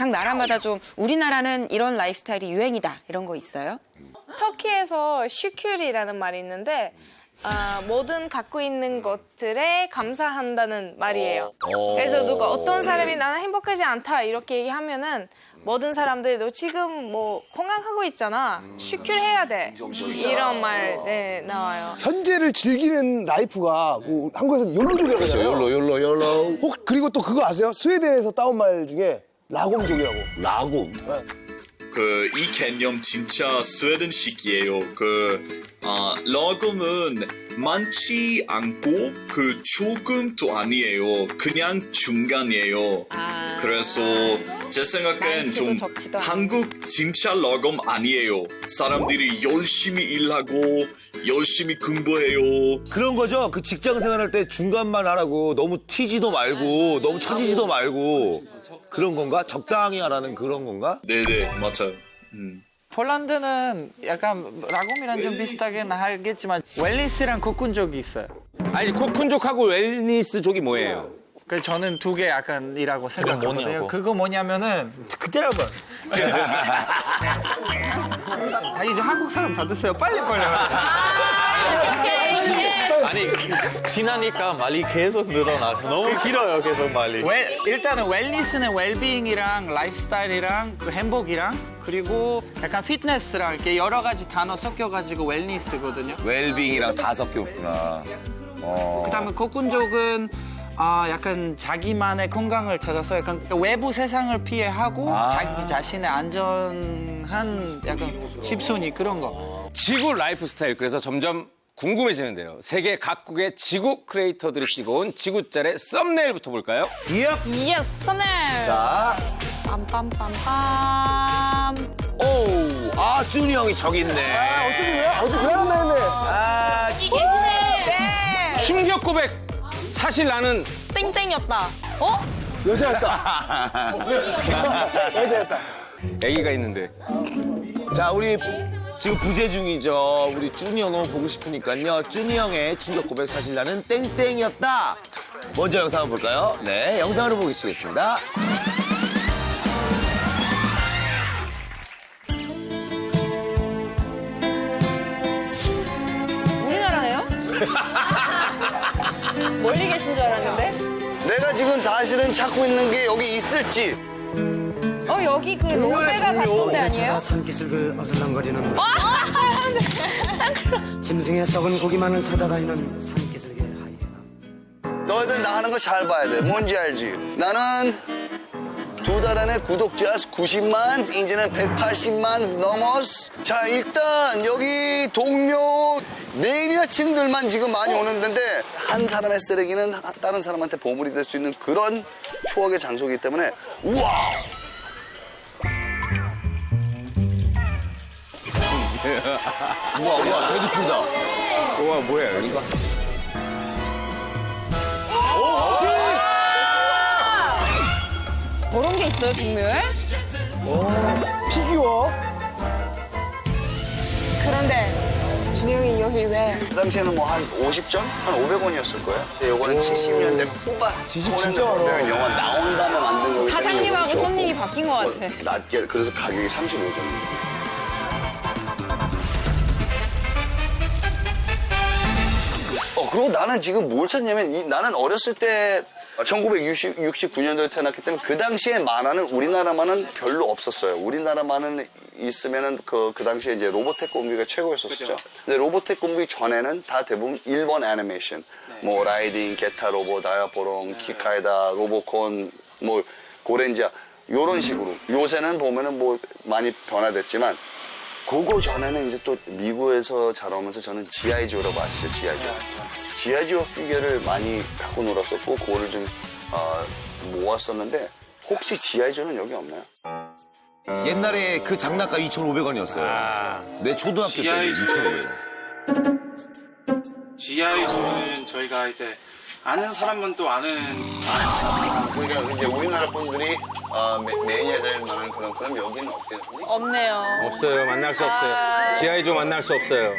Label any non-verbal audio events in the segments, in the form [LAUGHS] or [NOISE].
각 나라마다 좀 우리나라는 이런 라이프스타일이 유행이다 이런 거 있어요? 터키에서 슈큐리라는 말이 있는데 아, 모든 갖고 있는 것들에 감사한다는 말이에요. 그래서 누가 어떤 사람이 나는 행복하지 않다 이렇게 얘기하면은 모든 사람들이 너 지금 뭐 건강하고 있잖아. 슈큐해야 돼. 이런 말 네, 나와요. 현재를 즐기는 라이프가 뭐 한국에서는 욜로족이라고 하잖아요. 욜로 욜로 욜로 혹 그리고 또 그거 아세요? 스웨덴에서 따온 말 중에 라곰족이라고. 라곰 그이 개념 진짜 스웨덴식이에요. 그 아, 러금은 많지 않고 그 조금도 아니에요. 그냥 중간이에요. 아. 그래서 제 생각엔 좀. 한국 진짜 러금 아니에요. 사람들이 열심히 일하고 열심히 공부해요. 그런 거죠 그 직장 생활할 때 중간만 하라고 너무 튀지도 말고 너무 처지지도 말고 그런 건가 적당히 하라는 그런 건가 네네 맞아요. 음. 폴란드는 약간 라곰이랑 좀 비슷하긴 하겠지만 웰리스랑 코쿤족이 있어요. 아니 코쿤족하고 웰니스족이 뭐예요? 그 저는 두 개 약간이라고 생각하거든요. 뭐냐고? 그거 뭐냐면은 그때라고. [LAUGHS] 아 이제 한국 사람 다 됐어요. 빨리 빨리. 아니 지나니까 말이 계속 늘어나. 너무 길어요, 계속 말이. 웰, 일단은 웰니스는 웰빙이랑 라이프스타일이랑 그 행복이랑 그리고 약간 피트니스랑 이렇게 여러 가지 단어 섞여가지고 웰니스거든요. 웰빙이랑 다 섞였구나 어. 그다음에 코쿤족은 아 약간 자기만의 건강을 찾아서 약간 외부 세상을 피해하고 아. 자기 자신의 안전한 약간 집순이 그런 거. 지구 라이프 스타일 그래서 점점 궁금해지는데요. 세계 각국의 지구 크리에이터들이 찍어온 지구짤의 썸네일부터 볼까요? 예스, 선을. 자, 빰빰빰빰. 오우, 아, 준이 형이 저기 있네. 어쩌지 왜? 어디 왜 하나 했네. 아, 계시네. 충격 고백! 사실 나는 땡땡이었다. 어? 여자였다. [LAUGHS] 여자였다. 아기가 있는데 자, 우리 지금 부재 중이죠. 우리 준이 형 너무 보고 싶으니까요. 준이 형의 충격 고백 사실 나는 땡땡이었다. 먼저 영상 한번 볼까요? 네, 영상으로 보시겠습니다. 우리나라네요? 멀리 계신 줄 알았는데? 내가 지금 사실은 찾고 있는 게 여기 있을지 어 여기 그 로베가 갔던 데 아니에요? 산기슭을 어슬렁거리는 짐승의 썩은 고기만을 찾아다니는 산기슭의 하이에나. 너희들 나 하는 거 잘 봐야 돼. 뭔지 알지? 나는 두 달 안에 구독자 90만 이제는 180만 넘었어 자 일단 여기 동료 매니아층들만 지금 많이 오는 데인데 한 사람의 쓰레기는 다른 사람한테 보물이 될 수 있는 그런 추억의 장소이기 때문에 우와 우와, 우와, 되게 크다. 우와 뭐야 이거 그런 게 있어요 동묘에? 피규어. 그런데 준영이 여기 왜? 그 당시에는 뭐 한 50점? 한 500원이었을 거예요. 근데 요거는 70년대 후반. 진짜 손에서 많아. 보면 영화 나온 다음에 만든 거기 때문에 사장님하고 요거 손님이. 바뀐 것 같아. 어, 낮게 그래서 가격이 35점입니다. 그리고 나는 지금 뭘 찾냐면 이- 나는 어렸을 때 1969년도에 태어났기 때문에 그 당시에 만화는 우리나라만은 별로 없었어요. 우리나라만은 있으면은 그, 그 당시에 이제 로보텍 공비가 최고였었죠. 근데 로보텍 공비 전에는 다 대부분 일본 애니메이션. 뭐 라이딩, 게타 로보, 다이아포롱, 키카이다, 로보콘, 뭐 고렌지아 요런 식으로. 요새는 보면은 뭐 많이 변화됐지만 그거 전에는 이제 또 미국에서 자라오면서 저는 지아이지오라고 아시죠? 지아이지오. 지아이지오 피규어를 많이 갖고 놀았었고 그거를 좀 어, 모았었는데 혹시 지아이지오는 여기 없나요? 옛날에 그 장난감 2,500원이었어요. 내 초등학교 때 지하에 2,500원. GI조는 저희가 이제 아는 사람은 또 아는 그러니까 이제 우리나라 분들이 어, 매, 매니아 될 만한 그런 그럼 여기는 없겠니? 없네요. 없어요 만날 수 없어요 지하이조 만날 수 없어요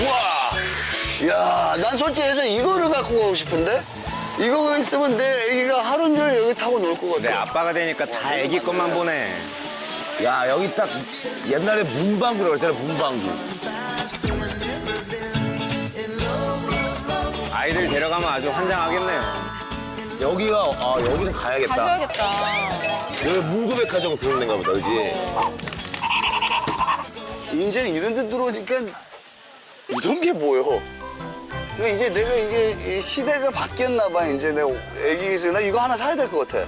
우와! 야, 난 솔직히 해서 이거를 갖고 가고 싶은데? 이거 있으면 내 애기가 하루 종일 여기 타고 놀 것 내 같아. 아빠가 되니까 다 애기 것만 보네. 야 여기 딱 옛날에 문방구라고 했잖아 문방구. 아이들 데려가면 아주 환장하겠네요. 여기가 아 여기는 가야겠다. 가셔야겠다. 여기 문구백화점 그런 데인가 보다, 그지? 이제는 이런 데 들어오니까 이런 게 보여. 그러니까 이제 내가 이게 이 시대가 바뀌었나 봐. 이제 내 애기 있어. 나 이거 하나 사야 될 것 같아.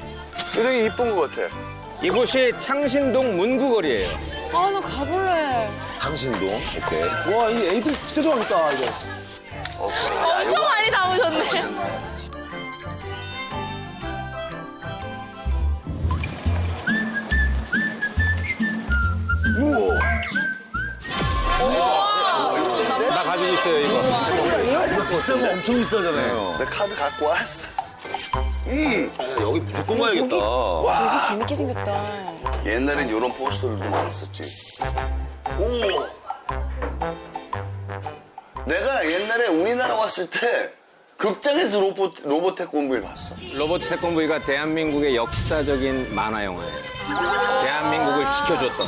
되게 이쁜 것 같아. 이곳이 창신동 문구거리예요. 아, 나 가볼래. 당신도 오케이. 와, 이 애들 진짜 좋아하겠다, 이거. 어, 그래. 야, 엄청 이거 많이 담으셨네. 나 가지고 있어요, 이거. 이거 비싼 거 엄청 비싸잖아요. 내 카드 갖고 왔어. 여기 무조건 가야겠다. 재밌게 생겼다. 옛날엔 이런 포스터들도 많았었지. 오! 내가 옛날에 우리나라 왔을 때 극장에서 로봇, 로봇 태권브를 봤어. 로봇 태권브이가 대한민국의 역사적인 만화 영화예요. 대한민국을 지켜줬던.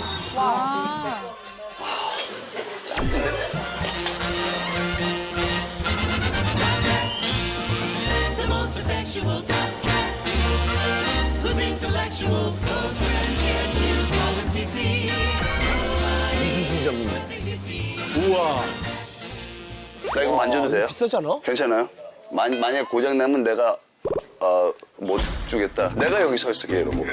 the most effectual top cat, whose intellectual quotients get you going to see. 이순신 장님. 나 이거 만져도 돼요? 비싸지 않아? 괜찮아요? 만, 만약 고장나면 내가 어, 못 주겠다. 내가 여기 서 있을게 이러고.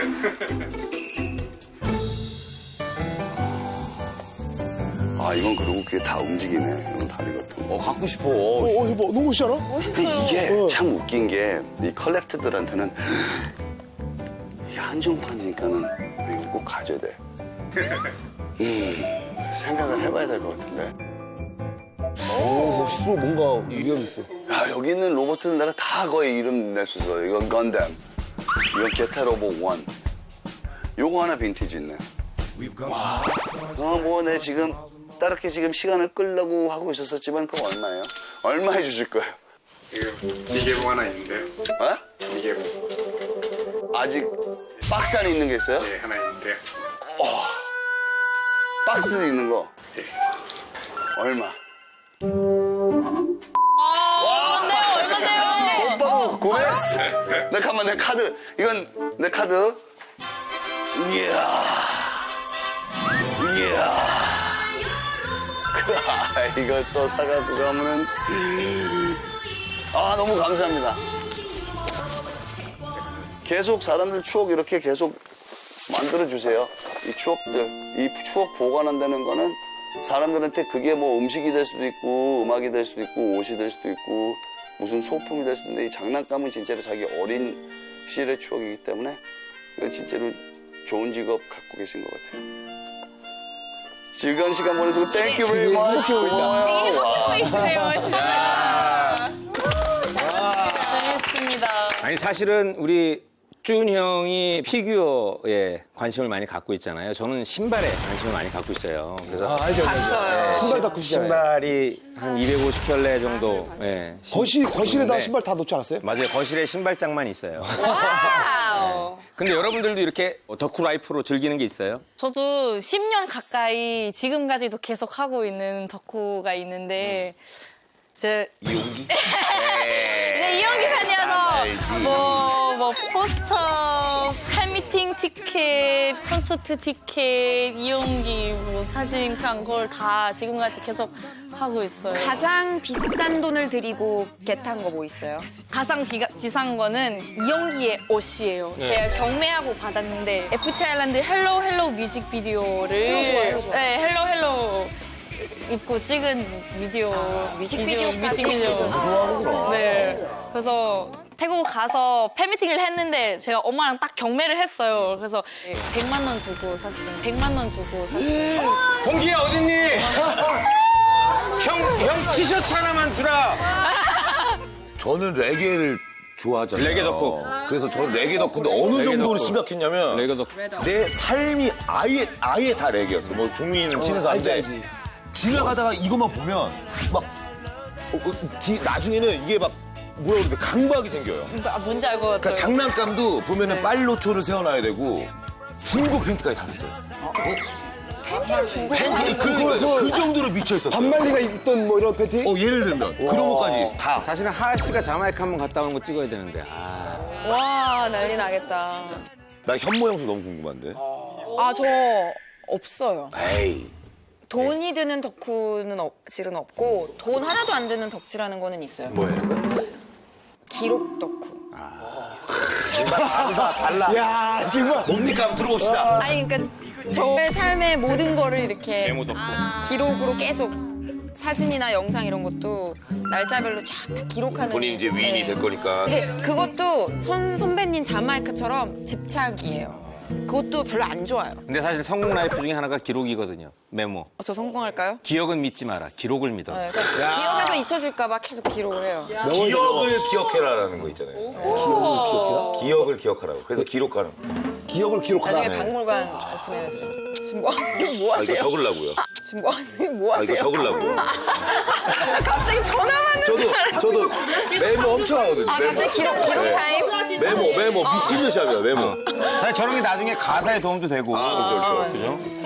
아 이건 그러고 그게 다 움직이네. 이건 다리가 또. 어 갖고 싶어. 어, 어, 이거 봐. 너무 멋있지 않아? 근데 이게 참 웃긴 게 이 컬렉터들한테는 이 한정판이니까는 이거 꼭 가져야 돼. [LAUGHS] 음, 생각을 해봐야 될 것 같은데. 어, 멋있어. 뭔가 위험 있어. 야, 여기 있는 로봇은 내가 다 거의 이름 낼 수 있어. 이건 건담. 이건 게타 로봇 1. 요거 하나 빈티지 있네. 와. 어, 뭐, 내 지금, 따르게 지금 시간을 끌려고 하고 있었었지만, 그거 얼마예요? 얼마 해주실 거예요? 이거 미개봉 하나 있는데요. 어? 미개봉 아직 박스 안에 있는 게 있어요? 네 하나 있는데요. 박스에 있는 거. 얼마? 오빠 고백했어. 내 가만 내 카드. 이건 내 카드. 이야. 이야. 그, 이걸 또 사갖고 가면은. 아, 너무 감사합니다. 계속 사람들 추억 이렇게 계속 만들어 주세요. 이 추억들. 이 추억 보관한다는 거는 사람들한테 그게 뭐 음식이 될 수도 있고, 음악이 될 수도 있고, 옷이 될 수도 있고, 무슨 소품이 될 수도 있는데, 이 장난감은 진짜로 자기 어린 시절의 추억이기 때문에, 이건 진짜로 좋은 직업 갖고 계신 것 같아요. 즐거운 시간 보내시고, 땡큐 very much. 고마워요. 와. 보이시네요, 진짜. 재밌습니다. 아니, 사실은 우리 준 형이 피규어에 관심을 많이 갖고 있잖아요. 저는 신발에 관심을 많이 갖고 있어요. 그래서 아, 알죠. 봤어요. 신발 다 구시잖아요. 신발이 한 250켤레 정도. 예. 거실, 거실에다 네. 신발 다 놓지 않았어요? 맞아요. 거실에 신발장만 있어요. 와우. 근데 여러분들도 이렇게 덕후 라이프로 즐기는 게 있어요? 저도 10년 가까이 지금까지도 계속 하고 있는 덕후가 있는데 제 이용기? [LAUGHS] 네, 이용기 팬이어서 뭐, 뭐 포스터, 팬미팅 티켓, 콘서트 티켓, 이용기, 뭐 사진 칸 그걸 다 지금까지 계속 하고 있어요. 가장 비싼 돈을 들이고 겟한 거 뭐 있어요? 가장 비, 비싼 거는 이용기의 옷이에요. 제가 경매하고 받았는데 FT 아일랜드 헬로 헬로 뮤직비디오를 네, 헬로 헬로 입고 찍은 비디오 뮤직비디오까지 뮤직비디오 좋아하는구나. 네. 그래서 태국 가서 팬미팅을 했는데 제가 엄마랑 딱 경매를 했어요. 그래서 100만 원 주고 샀어요. 100만 원 주고 샀어요. 공기야 어딨니? 형, 형 티셔츠 하나만 주라. [LAUGHS] 저는 레게를 좋아하잖아요. 레게 덕후. 그래서 저는 레게 덕후인데 어느 레게 정도로 덕후. 심각했냐면 레게 덕후. 내 삶이 아예 아예 다 레게였어. 뭐 종민이는 친해서 알지, 아는데 알지. 지나가다가 이것만 보면 막 어, 어, 뒤, 나중에는 이게 막 뭐라 그러는데 강박이 생겨요. 아, 뭔지 알고 그러니까 장난감도 보면은 빨로초를 세워놔야 되고 중고 팬티까지 다 샀어요. 팬티를 중고 팬티 그러니까요. 그 정도로 미쳐 있었어요. 반말리가 입던 뭐 이런 팬티? 어 예를 들면 그런 것까지 다. 사실은 하하 씨가 자마이카 한번 갔다 온 거 찍어야 되는데. 아. 와 난리 나겠다. 나 현모 형수 너무 궁금한데. 아, 저 없어요. 에이. 돈이 드는 덕후는 덕질은 없고 돈 하나도 안 드는 덕질하는 거는 있어요. 뭐예요? 기록 덕후. 정말 다르다 달라. 야 정말. 뭡니까 한번 들어봅시다. 아니 그러니까 저의 삶의 모든 거를 이렇게 기록으로 계속 사진이나 영상 이런 것도 날짜별로 쫙 다 기록하는 본인 이제 위인이 네. 될 거니까. 이게 그것도 선 선배님 자마이카처럼 집착이에요. 그것도 별로 안 좋아요. 근데 사실 성공 라이프 중에 하나가 기록이거든요. 메모. 어, 저 성공할까요? 기억은 믿지 마라. 기록을 믿어. 네, 그러니까 기억에서 잊혀질까봐 계속 기록을 해요. 기억을 기억해라라는 거 있잖아요. 기억을 기억해라? 기억을 기억하라고. 그래서 기록하는. 거. 기억을 기록하라. 나중에 박물관 오픈해야죠. 지금 뭐, 하세요? 뭐아 이거 하세요? 적으려고요. 지금 뭐 하세요? 뭐 아 이거 하세요? 적으려고요. 나 갑자기 전화 받는 저도. 저도 메모 엄청 하거든요. 아, 메모. 갑자기 기록, 기록 네. 타임? 메모 메모 미친 듯이 하면 메모. 사실 저런 게 나중에 가사에 도움도 되고. 아 그렇죠 그렇죠. 그죠?